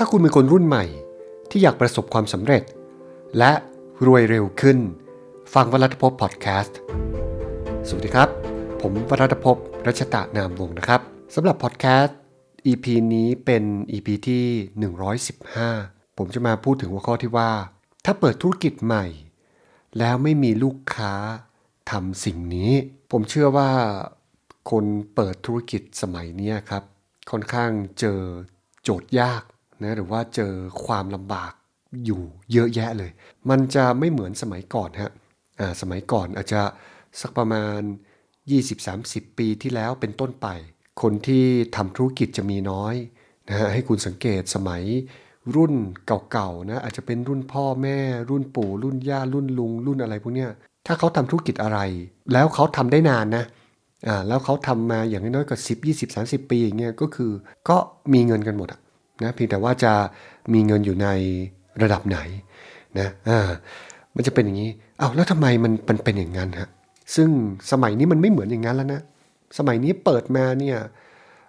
ถ้าคุณเป็นคนรุ่นใหม่ที่อยากประสบความสำเร็จ และรวยเร็วขึ้น ฟังวรัตภพพอดแคสต์ สวัสดีครับ ผมวรัตภพรัชตะนามวงนะครับสำหรับพอดแคสต์ EP นี้เป็น EP ที่ 115 ผมจะมาพูดถึงหัวข้อที่ว่า ถ้าเปิดธุรกิจใหม่ แล้วไม่มีลูกค้าทำสิ่งนี้ ผมเชื่อว่าคนเปิดธุรกิจสมัยนี้ครับ ค่อนข้างเจอโจทย์ยาก นะหรือว่าเจอความลำบากอยู่เยอะแยะเลย มันจะไม่เหมือนสมัยก่อนฮะอ่าสมัยก่อนอาจจะสักประมาณ 20-30 ปีที่แล้วเป็นต้นไป คนที่ทำธุรกิจจะมีน้อยนะฮะให้คุณสังเกตสมัยรุ่นเก่าๆนะอาจจะเป็นรุ่นพ่อแม่ รุ่นปู่รุ่นย่ารุ่นลุง รุ่นอะไรพวกเนี้ยถ้าเขาทำธุรกิจอะไร แล้วเขาทำได้นานนะอ่าแล้วเขาทำมาอย่างน้อยๆก็10 20 30ปีอย่างเงี้ยก็คือก็มีเงินกันหมดอะ นะเพียงแต่ว่าจะมีเงินอยู่ในระดับไหนนะอ่ามันจะเป็นอย่างนี้อ้าวแล้วทำไมมันมันเป็นอย่างนั้นฮะซึ่งสมัยนี้มันไม่เหมือนอย่างนั้นแล้วนะสมัยนี้เปิดมาเนี่ย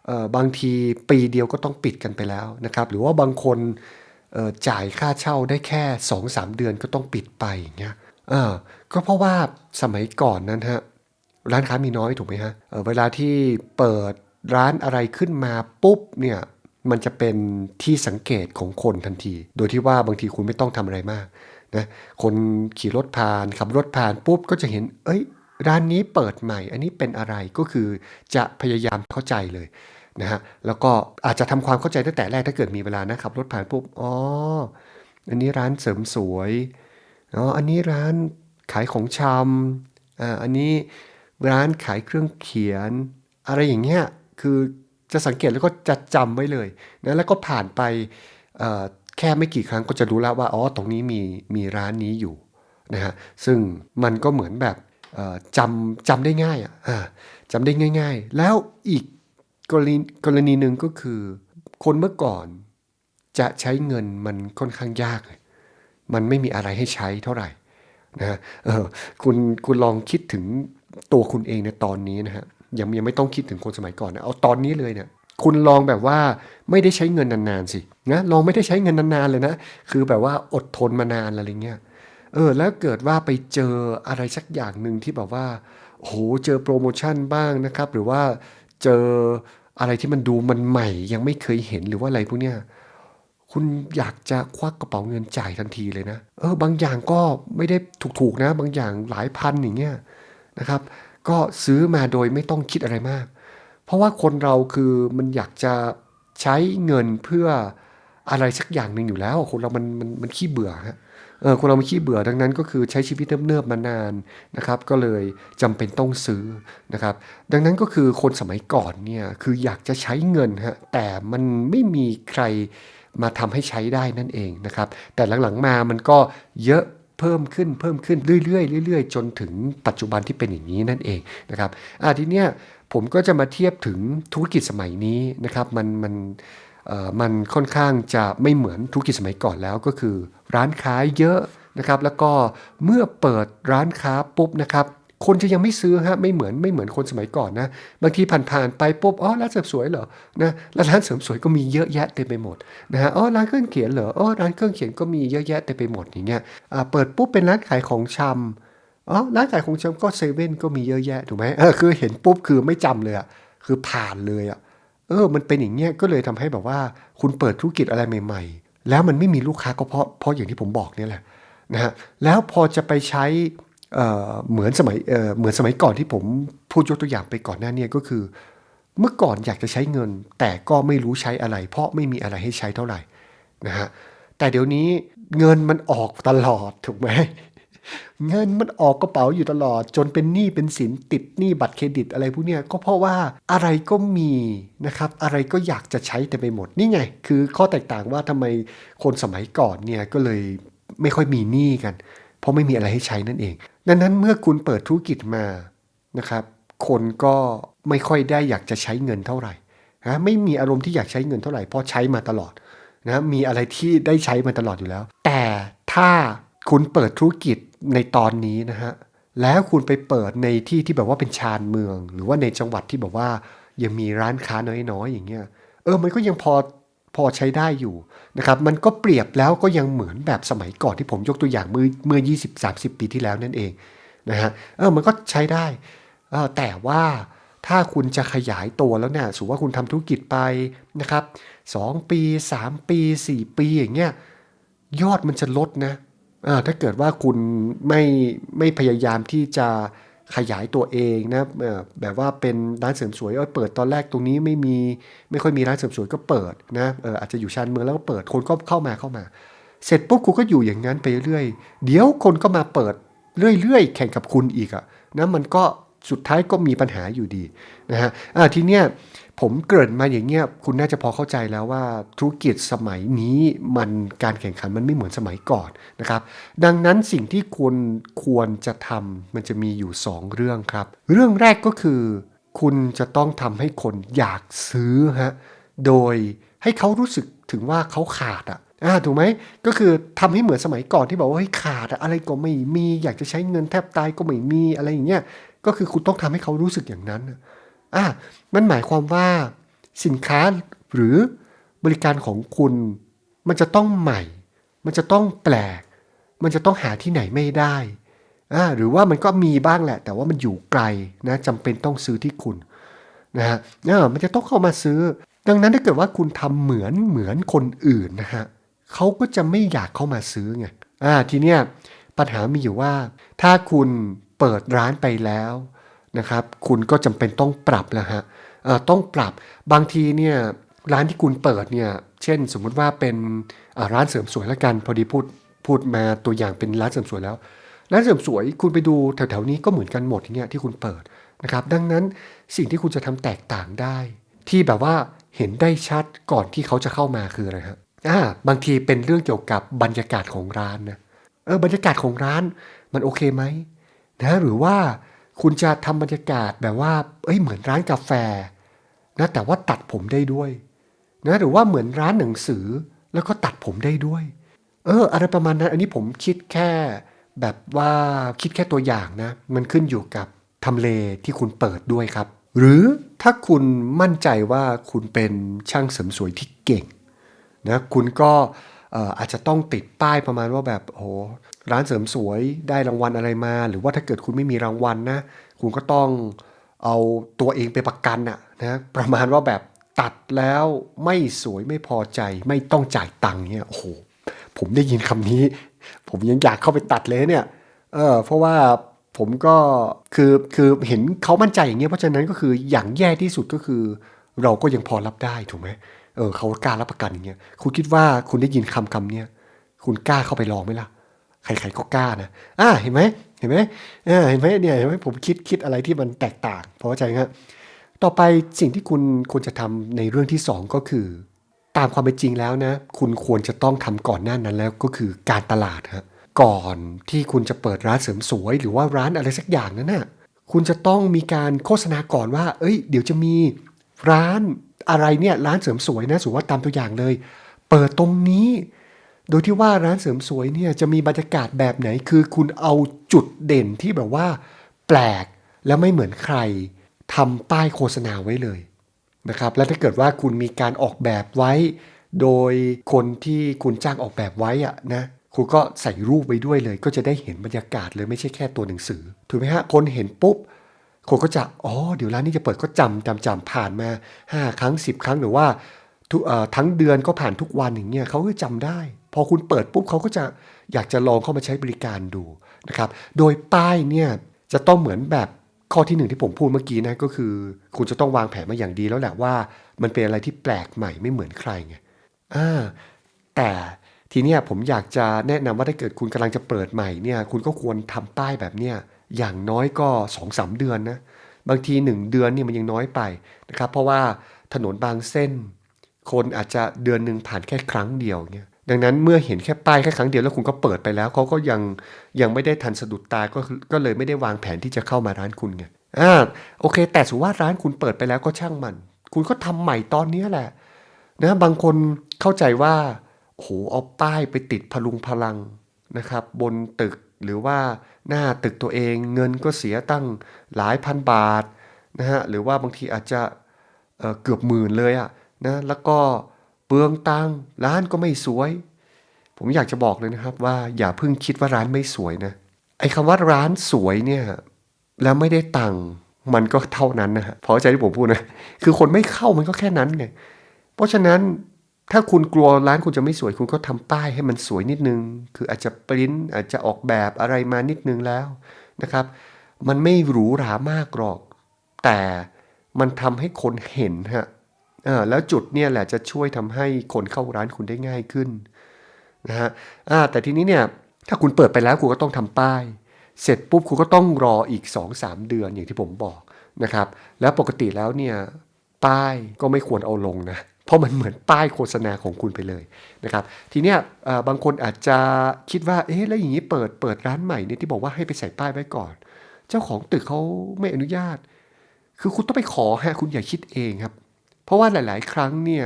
เอ่อบางทีปีเดียวก็ต้องปิดกันไปแล้วนะครับ หรือว่าบางคนเอ่อจ่ายค่าเช่าได้แค่ 2-3 เดือนก็ต้องปิดไปอย่างเงี้ยเออก็เพราะว่าสมัยก่อนนั้นฮะร้านค้ามีน้อยถูกไหมฮะเเวลาที่เปิดร้านอะไรขึ้นมาปุ๊บเนี่ย มันจะเป็นที่สังเกตของคนทันที โดยที่ว่าบางทีคุณไม่ต้องทำอะไรมากนะคนขี่รถผ่านขับรถผ่านปุ๊บก็จะเห็น เอ้ย ร้านนี้เปิดใหม่ อันนี้เป็นอะไรก็คือจะพยายามเข้าใจเลยนะฮะแล้วก็อาจจะทำความเข้าใจตั้งแต่แรกถ้าเกิดมีเวลานะขับรถผ่านปุ๊บอ๋ออันนี้ร้านเสริมสวยอ๋ออันนี้ร้านขายของชำอ่าอันนี้ร้านขายเครื่องเขียน อะไรอย่างเงี้ยคือ จะสังเกตแล้วก็จะจำไว้เลยนะแล้วก็ผ่านไปแค่ไม่กี่ครั้งก็จะรู้แล้วว่าอ๋อตรงนี้มีมีร้านนี้อยู่นะฮะซึ่งมันก็เหมือนแบบจำจำได้ง่ายอะจำได้ง่าย ๆ แล้วอีกกรณีกรณีหนึ่งก็คือ คนเมื่อก่อนจะใช้เงินมันค่อนข้างยาก มันไม่มีอะไรให้ใช้เท่าไหร่นะฮะคุณคุณลองคิดถึงตัวคุณเองในตอนนี้นะฮะ ยังยังไม่ต้องคิดถึงคนสมัยก่อนนะเอาตอนนี้เลยเนี่ยคุณลองแบบว่าไม่ได้ใช้เงินนานๆสินะลองไม่ได้ใช้เงินนานๆเลยนะ คือแบบว่าอดทนมานานอะไรเงี้ยเออแล้วเกิดว่าไปเจออะไรสักอย่างหนึ่งที่แบบว่าโอ้โหเจอโปรโมชั่นบ้างนะครับ หรือว่าเจออะไรที่มันดูมันใหม่ ยังไม่เคยเห็นหรือว่าอะไรพวกเนี้ยคุณอยากจะควักกระเป๋าเงินจ่ายทันทีเลยนะ เออบางอย่างก็ไม่ได้ถูกๆนะ บางอย่างหลายพันอย่างเงี้ยนะครับ ก็ซื้อมาโดยไม่ต้องคิดอะไรมาก เพราะว่าคนเราคือมันอยากจะใช้เงินเพื่ออะไรสักอย่างหนึ่งอยู่แล้ว คนเรามันมันมันขี้เบื่อฮะเออคนเราไม่ขี้เบื่อดังนั้นก็คือใช้ชีวิตเนิบๆมานานนะครับ ก็เลยจำเป็นต้องซื้อนะครับ ดังนั้นก็คือคนสมัยก่อนเนี่ยคืออยากจะใช้เงินฮะแต่มันไม่มีใครมาทำให้ใช้ได้นั่นเองนะครับ แต่หลังๆมามันก็เยอะ เพิ่มขึ้นเพิ่มขึ้นเรื่อยๆเรื่อยๆ จนถึงปัจจุบันที่เป็นอย่างนี้นั่นเองนะครับอ่าทีเนี้ยผมก็จะมาเทียบถึงธุรกิจสมัยนี้นะครับมันมันเอ่อมันค่อนข้างจะไม่เหมือนธุรกิจสมัยก่อนแล้วก็คือ ร้านค้าเยอะนะครับ แล้วก็เมื่อเปิดร้านค้าปุ๊บนะครับ คนจะยังไม่ซื้อฮะไม่เหมือนไม่เหมือนคนสมัยก่อนนะ บางทีผ่านๆไปปุ๊บอ๋อร้านเสริมสวยเหรอนะแล้วร้านเสริมสวยก็มีเยอะแยะเต็มไปหมดนะฮะอ๋อร้านเครื่องเขียนเหรออ๋อร้านเครื่องเขียนก็มีเยอะแยะเต็มไปหมดอย่างเงี้ยอ่าเปิดปุ๊บเป็นร้านขายของชำอ๋อร้านขายของชำก็เซเว่นก็มีเยอะแยะถูกไหมเออคือเห็นปุ๊บคือไม่จำเลยอะคือผ่านเลยอะเออ มันเป็นอย่างเงี้ยก็เลยทำให้แบบว่า คุณเปิดธุรกิจอะไรใหม่ ๆ แล้วมันไม่มีลูกค้าก็เพราะเพราะอย่างที่ผมบอกเนี่ยแหละนะฮะแล้วพอจะไปใช้ เเหมือนสมัยเเหมือนสมัยก่อนที่ผมพูดยกตัวอย่างไปก่อนหน้านี้ก็คือ เมื่อก่อนอยากจะใช้เงิน แต่ก็ไม่รู้ใช้อะไร เพราะไม่มีอะไรให้ใช้เท่าไหร่นะฮะแต่เดี๋ยวนี้เงินมันออกตลอดถูกไหมเงินมันออกกระเป๋าอยู่ตลอด จนเป็นหนี้เป็นสินติดหนี้บัตรเครดิตอะไรพวกเนี้ยก็เพราะว่าอะไรก็มีนะครับอะไรก็อยากจะใช้แต่ไปหมดนี่ไง คือข้อแตกต่างว่าทำไมคนสมัยก่อนเนี่ยก็เลยไม่ค่อยมีหนี้กัน เพราะไม่มีอะไรให้ใช้นั่นเอง ดังนั้นเมื่อคุณเปิดธุรกิจมานะครับ คนก็ไม่ค่อยได้อยากจะใช้เงินเท่าไหร่นะไม่มีอารมณ์ที่อยากใช้เงินเท่าไหร่เพราะใช้มาตลอดนะมีอะไรที่ได้ใช้มาตลอดอยู่แล้ว แต่ถ้าคุณเปิดธุรกิจในตอนนี้นะฮะแล้วคุณไปเปิดในที่ที่แบบว่าเป็นชานเมือง หรือว่าในจังหวัดที่แบบว่ายังมีร้านค้าน้อยๆอย่างเงี้ยเออมันก็ยังพอ พอใช้ได้อยู่นะครับ มันก็เปรียบแล้วก็ยังเหมือนแบบสมัยก่อนที่ผมยกตัวอย่างเมื่อเมื่อ 20-30 ปีที่แล้วนั่นเองนะฮะเออมันก็ใช้ได้เออแต่ว่าถ้าคุณจะขยายตัวแล้วเนี่ยสมมติว่าคุณทำธุรกิจไปนะครับ 2 ปี 3 ปี 4 ปีอย่างเงี้ยยอดมันจะลดนะอ่าถ้าเกิดว่าคุณไม่ไม่พยายามที่จะ ขยายตัวเองนะแบบว่าเป็นร้านเสริมสวยเออเปิดตอนแรกตรงนี้ไม่มีไม่ค่อยมีร้านเสริมสวยก็เปิดนะอาจจะอยู่ชานเมืองแล้วก็เปิดคนก็เข้ามาเข้ามา เสร็จปุ๊บคุณก็อยู่อย่างนั้นไปเรื่อยเดี๋ยวคนก็มาเปิดเรื่อยๆ แข่งกับคุณอีกอะนะมันก็สุดท้ายก็มีปัญหาอยู่ดีนะฮะทีเนี้ย ผมเกริ่นมาอย่างเงี้ยคุณน่าจะพอเข้าใจแล้วว่าธุรกิจสมัยนี้มันการแข่งขันมันไม่เหมือนสมัยก่อนนะครับ ดังนั้นสิ่งที่คุณควรจะทำมันจะมีอยู่ 2 เรื่องครับ เรื่องแรกก็คือ คุณจะต้องทำให้คนอยากซื้อฮะโดยให้เขารู้สึกถึงว่าเขาขาดอะอ่าถูกไหมก็คือทำให้เหมือนสมัยก่อนที่บอกว่าเฮ้ยขาดอะอะไรก็ไม่มีอยากจะใช้เงินแทบตายก็ไม่มีอะไรอย่างเงี้ยก็คือคุณต้องทำให้เขารู้สึกอย่างนั้น อะมันหมายความว่าสินค้าหรือบริการของคุณ มันจะต้องใหม่ มันจะต้องแปลก มันจะต้องหาที่ไหนไม่ได้อ่าหรือว่ามันก็มีบ้างแหละ แต่ว่ามันอยู่ไกลนะจำเป็นต้องซื้อที่คุณนะฮะเออมันจะต้องเข้ามาซื้อ ดังนั้นถ้าเกิดว่าคุณทำเหมือนเหมือนคนอื่นนะฮะเขาก็จะไม่อยากเข้ามาซื้อไงอ่าทีเนี้ยปัญหามีอยู่ว่า ถ้าคุณเปิดร้านไปแล้ว นะครับ คุณก็จำเป็นต้องปรับแล้วฮะต้องปรับบางทีเนี่ยร้านที่คุณเปิดเนี่ยเช่นสมมุติว่าเป็นร้านเสริมสวยละกัน พอดีพูดพูดมาตัวอย่างเป็นร้านเสริมสวยแล้ว ร้านเสริมสวยคุณไปดูแถวๆนี้ก็เหมือนกันหมดเนี่ยที่คุณเปิดนะครับ ดังนั้นสิ่งที่คุณจะทำแตกต่างได้ ที่แบบว่าเห็นได้ชัดก่อนที่เขาจะเข้ามาคืออะไรครับอ่าบางทีเป็นเรื่องเกี่ยวกับบรรยากาศของร้านนะเออบรรยากาศของร้านมันโอเคไหมนะหรือว่า คุณจะทำบรรยากาศแบบว่า เอ้ยเหมือนร้านกาแฟนะแต่ว่าตัดผมได้ด้วยนะหรือว่าเหมือนร้านหนังสือแล้วก็ตัดผมได้ด้วย เออ อะไรประมาณนั้น อันนี้ผมคิดแค่แบบว่าคิดแค่ตัวอย่างนะ มันขึ้นอยู่กับทำเลที่คุณเปิดด้วยครับ หรือถ้าคุณมั่นใจว่าคุณเป็นช่างเสริมสวยที่เก่งนะคุณก็ อาจจะต้องติดป้ายประมาณว่าแบบโอ้โหร้านเสริมสวยได้รางวัลอะไรมา หรือว่าถ้าเกิดคุณไม่มีรางวัลนะ คุณก็ต้องเอาตัวเองไปประกันอะนะประมาณว่าแบบตัดแล้วไม่สวยไม่พอใจไม่ต้องจ่ายตังค์เนี่ยโอ้โหผมได้ยินคำนี้ ผมยังอยากเข้าไปตัดเลยเนี่ยเออเพราะว่าผมก็คือคือเห็นเขามั่นใจอย่างเงี้ยเพราะฉะนั้นก็คืออย่างแย่ที่สุดก็คือ เราก็ยังพอรับได้ถูกไหม เออเขากล้ารับประกันอย่างเงี้ยคุณคิดว่าคุณได้ยินคำคำเนี้ยคุณกล้าเข้าไปลองไหมล่ะใครๆก็กล้านะอ่าเห็นไหมเห็นไหมเออเห็นไหมเนี่ยเห็นไหมผมคิดคิดอะไรที่มันแตกต่างพอเข้าใจครับต่อไปสิ่งที่คุณควรจะทำในเรื่องที่สองก็คือ ตามความเป็นจริงแล้วนะ คุณควรจะต้องทำก่อนหน้านั้นแล้วก็คือการตลาดฮะก่อนที่คุณจะเปิดร้านเสริมสวย หรือว่าร้านอะไรสักอย่างนั้นน่ะคุณจะต้องมีการโฆษณาก่อนว่า เอ้ย เดี๋ยวจะมี ร้านอะไรเนี่ยร้านเสริมสวยนะสมมติว่าตามตัวอย่างเลย เปิดตรงนี้ โดยที่ว่าร้านเสริมสวยเนี่ยจะมีบรรยากาศแบบไหน คือคุณเอาจุดเด่นที่แบบว่า แปลกและไม่เหมือนใครทำป้ายโฆษณาไว้เลยนะครับและถ้าเกิดว่าคุณมีการออกแบบไว้ โดยคนที่คุณจ้างออกแบบไว้อะนะคุณก็ใส่รูปไว้ด้วยเลย ก็จะได้เห็นบรรยากาศเลยไม่ใช่แค่ตัวหนังสือ ถูกไหมฮะคนเห็นปุ๊บ คนก็จะอ๋อเดี๋ยวร้านนี้จะเปิดก็จำจำจำผ่านมา 5 ครั้ง 10 ครั้งหรือว่าทั้งเดือนก็ผ่านทุกวันอย่างเงี้ยเขาก็จำได้ พอคุณเปิดปุ๊บเขาก็จะอยากจะลองเข้ามาใช้บริการดูนะครับโดยป้ายเนี่ยจะต้องเหมือนแบบข้อที่หนึ่งที่ผมพูดเมื่อกี้นะก็คือ คุณจะต้องวางแผนมาอย่างดีแล้วแหละว่า มันเป็นอะไรที่แปลกใหม่ไม่เหมือนใครไงอ่าแต่ทีเนี้ยผมอยากจะแนะนำว่าถ้าเกิดคุณกำลังจะเปิดใหม่เนี่ยคุณก็ควรทำป้ายแบบเนี้ย อย่างน้อยก็2อสเดือนนะบางที 1 เดือนเนี่ยมันยังน้อยไปนะครับเพราะว่าถนนบางเส้น คนอาจจะเดือนหนึ่งผ่านแค่ครั้งเดียวเนี่ยดังนั้นเมื่อเห็นแค่ป้ายแค่ครั้งเดียวแล้วคุณก็เปิดไปแล้วเขาก็ยังยังไม่ได้ทันสะดุดตาก็ก็เลยไม่ได้วางแผนที่จะเข้ามาร้านคุณไงอ่าโอเค แต่สมมติว่าร้านคุณเปิดไปแล้วก็ช่างมัน คุณก็ทำใหม่ตอนนี้แหละนะบางคนเข้าใจว่าโอ้โหเอาป้ายไปติดพลุงพลังนะครับ บนตึก หรือว่าหน้าตึกตัวเองเงินก็เสียตั้งหลายพันบาทนะฮะหรือว่าบางทีอาจจะเเกือบหมื่นเลยอะนะแล้วก็เปลืองตังร้านก็ไม่สวย ผมอยากจะบอกเลยนะครับว่าอย่าเพิ่งคิดว่าร้านไม่สวยนะไอ้คำว่าร้านสวยเนี่ยแล้วไม่ได้ตังค์มันก็เท่านั้นนะฮะพราะใจที่ผมพูดนะคือคนไม่เข้ามันก็แค่นั้นไงเพราะฉะนั้น ถ้าคุณกลัวร้านคุณจะไม่สวยคุณก็ทำป้ายให้มันสวยนิดนึง คืออาจจะปริ้นอาจจะออกแบบอะไรมานิดนึงแล้วนะครับ มันไม่หรูหรามากหรอก แต่มันทำให้คนเห็นฮะเออแล้วจุดเนี่ยแหละจะช่วยทำให้คนเข้าร้านคุณได้ง่ายขึ้นนะฮะอ่าแต่ทีนี้เนี่ยถ้าคุณเปิดไปแล้วคุณก็ต้องทำป้าย เสร็จปุ๊บคุณก็ต้องรออีก 2-3 เดือนอย่างที่ผมบอกนะครับ แล้วปกติแล้วเนี่ยป้ายก็ไม่ควรเอาลงนะ เพราะมันเหมือนป้ายโฆษณาของคุณไปเลยนะครับ ทีเนี้ยบางคนอาจจะคิดว่า เอ๊ะ แล้วอย่างนี้เปิดเปิดร้านใหม่เนี่ยที่บอกว่าให้ไปใส่ป้ายไว้ก่อน เจ้าของตึกเขาไม่อนุญาต คือคุณต้องไปขอฮะคุณอย่าคิดเองครับ เพราะว่าหลาย ๆ ครั้งเนี่ย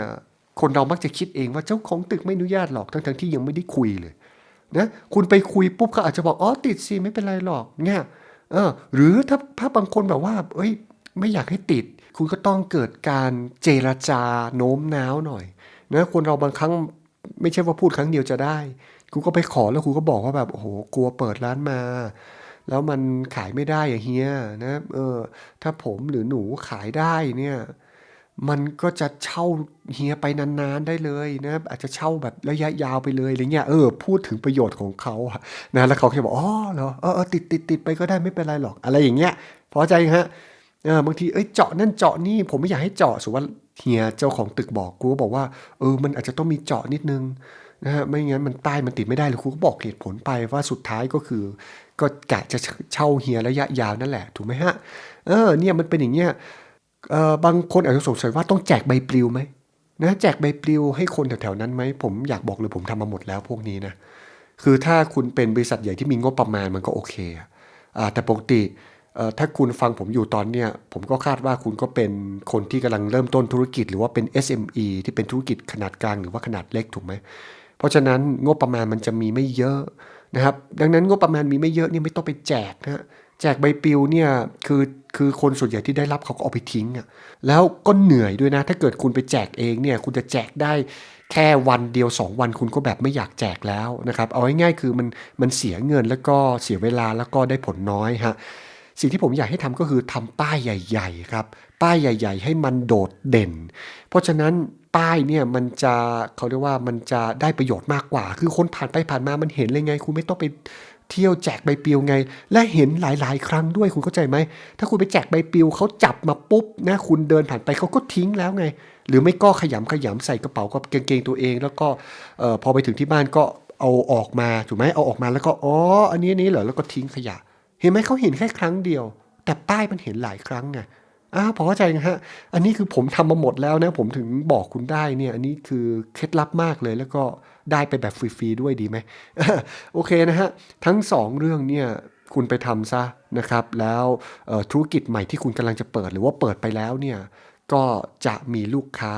คนเรามักจะคิดเองว่าเจ้าของตึกไม่อนุญาตหรอกทั้งๆที่ยังไม่ได้คุยเลยนะคุณไปคุยปุ๊บเขาอาจจะบอกอ๋อติดสิไม่เป็นไรหรอกเนี่ยเออหรือถ้าถ้าบางคนแบบว่า เอ้ย ไม่อยากให้ติด คุณก็ต้องเกิดการเจรจาโน้มน้าวหน่อยนะคนเราบางครั้งไม่ใช่ว่าพูดครั้งเดียวจะได้คุณก็ไปขอแล้วคุณก็บอกว่าแบบโอ้โหกลัวเปิดร้านมา แล้วมันขายไม่ได้อย่างเฮียนะเออถ้าผมหรือหนูขายได้เนี่ยมันก็จะเช่าเฮียไปนานๆได้เลยนะอาจจะเช่าแบบระยะยาวไปเลยอะไรเงี้ยเออพูดถึงประโยชน์ของเขาอะนะแล้วเขาก็จะบอกอ๋อเหรอเออติดติดติดไปก็ได้ไม่เป็นไรหรอกอะไรอย่างเงี้ยพอใจฮะ เออบางทีเอ้ยเจาะนั่นเจาะนี่ผมไม่อยากให้เจาะสมมติว่าเฮียเจ้าของตึกบอกกูก็บอกว่าเออมันอาจจะต้องมีเจาะนิดนึงนะฮะไม่งั้นมันใต้มันติดไม่ได้เลยครูก็บอกเหตุผลไปว่าสุดท้ายก็คือ ก็กะจะเช่าเฮียระยะยาวนั่นแหละถูกไหมฮะเออเนี่ยมันเป็นอย่างเงี้ยเออบางคนอาจจะสงสัยว่าต้องแจกใบปลิวไหมนะแจกใบปลิวให้คนแถวๆนั้นไหมผมอยากบอกเลยผมทำมาหมดแล้วพวกนี้นะคือถ้าคุณเป็นบริษัทใหญ่ที่มีงบประมาณมันก็โอเคอ่าแต่ปกติ ถ้าคุณฟังผมอยู่ตอนเนี้ยผมก็คาดว่าคุณก็เป็นคนที่กำลังเริ่มต้นธุรกิจ หรือว่าเป็น SME ที่เป็นธุรกิจขนาดกลางหรือว่าขนาดเล็กถูกไหมเพราะฉะนั้นงบประมาณมันจะมีไม่เยอะนะครับดังนั้นงบประมาณมีไม่เยอะนี่ไม่ต้องไปแจกนะฮะแจกใบปลิวเนี่ยคือคือคนส่วนใหญ่ที่ได้รับเขาก็เอาไปทิ้งอะแล้วก็เหนื่อยด้วยนะ ถ้าเกิดคุณไปแจกเองเนี่ยคุณจะแจกได้แค่วันเดียว 2 วันคุณก็แบบไม่อยากแจกแล้วนะครับเอาง่ายๆคือมันมันเสียเงินแล้วก็เสียเวลาแล้วก็ได้ผลน้อยฮะ สิ่งที่ผมอยากให้ทำก็คือทำป้ายใหญ่ ๆ ครับ ป้ายใหญ่ ๆ ให้มันโดดเด่น เพราะฉะนั้นป้ายเนี่ยมันจะเขาเรียกว่ามันจะได้ประโยชน์มากกว่า คือคนผ่านไปผ่านมามันเห็นเลยไง คุณไม่ต้องไปเที่ยวแจกใบปลิวไง และเห็นหลาย ๆ ครั้งด้วยคุณเข้าใจไหม ถ้าคุณไปแจกใบปลิวเขาจับมาปุ๊บนะคุณเดินผ่านไปเขาก็ทิ้งแล้วไง หรือไม่ก็ขยำขยำใส่กระเป๋ากับเกงตัวเอง แล้วก็พอไปถึงที่บ้านก็เอาออกมาถูกไหมเอาออกมาแล้วก็อ๋ออันนี้นนี้เหรอแล้วก็ทิ้งขยะ เห็นไหมเขาเห็นแค่ครั้งเดียว แต่ป้ายมันเห็นหลายครั้งไงอ่าวพอเข้าใจนะฮะ อันนี้คือผมทำมาหมดแล้วนะ ผมถึงบอกคุณได้เนี่ย อันนี้คือเคล็ดลับมากเลย แล้วก็ได้ไปแบบฟรีๆด้วยดีไหมโอเคนะฮะ ทั้งสองเรื่องเนี่ยคุณไปทำซะนะครับ แล้วธุรกิจใหม่ที่คุณกำลังจะเปิดหรือว่าเปิดไปแล้วเนี่ย ก็จะมีลูกค้า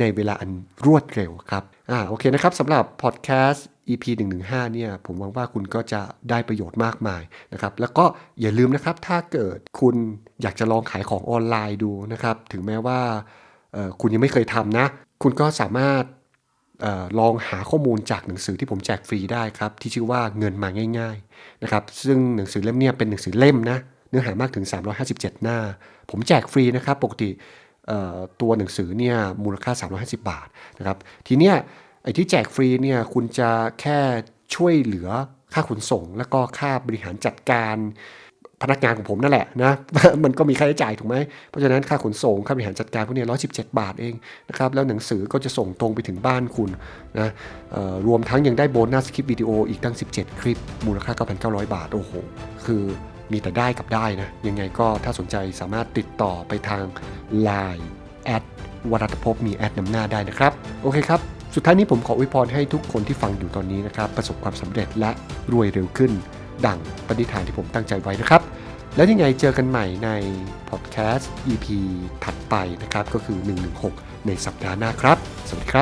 ในเวลาอันรวดเร็วครับ อ่า โอเคนะครับสำหรับพอดแคสต์ EP 115เนี่ยผมหวังว่าคุณก็จะได้ประโยชน์มากมายนะครับแล้วก็อย่าลืมนะครับถ้าเกิดคุณอยากจะลองขายของออนไลน์ดูนะครับถึงแม้ว่าคุณยังไม่เคยทำนะ คุณก็สามารถออลองหาข้อมูลจากหนังสือที่ผมแจกฟรีได้ครับ ที่ชื่อว่าเงินมาง่ายๆนะครับซึ่งหนังสือเล่มนี้เป็นหนังสือเล่มนะเนื้อหามากถึง 357 หน้า ผมแจกฟรีนะครับปกติตัวหนังสือเนี่ยมูลค่า 350 บาทนะครับทีเนี้ย ไอ้ที่แจกฟรีเนี่ยคุณจะแค่ช่วยเหลือค่าขนส่ง แล้วก็ค่าบริหารจัดการพนักงานของผมนั่นแหละนะมันก็มีค่าใช้จ่ายถูกไหมเพราะฉะนั้นค่าขนส่งค่าบริหารจัดการพวกนี้ร้อยสิบเจ็ดบาทเองนะครับแล้วหนังสือก็จะส่งตรงไปถึงบ้านคุณนะรวมทั้งยังได้โบนัสคลิปวิดีโออีกตั้ง 17 คลิป มูลค่า 9,900 บาท โอ้โห คือมีแต่ได้กับได้นะ ยังไงก็ถ้าสนใจสามารถติดต่อไปทาง Line แอดวรัตภพมีแอดนำหน้าได้นะครับ โอเคครับ สุดท้ายนี้ผมขออวยพรให้ทุกคนที่ฟังอยู่ตอนนี้นะครับ ประสบความสำเร็จและรวยเร็วขึ้น ดังปณิธานที่ผมตั้งใจไว้นะครับ แล้วยังไงเจอกันใหม่ในพอดแคสต์ EP ถัดไปนะครับ ก็คือ 116 ในสัปดาห์หน้าครับ สวัสดีครับ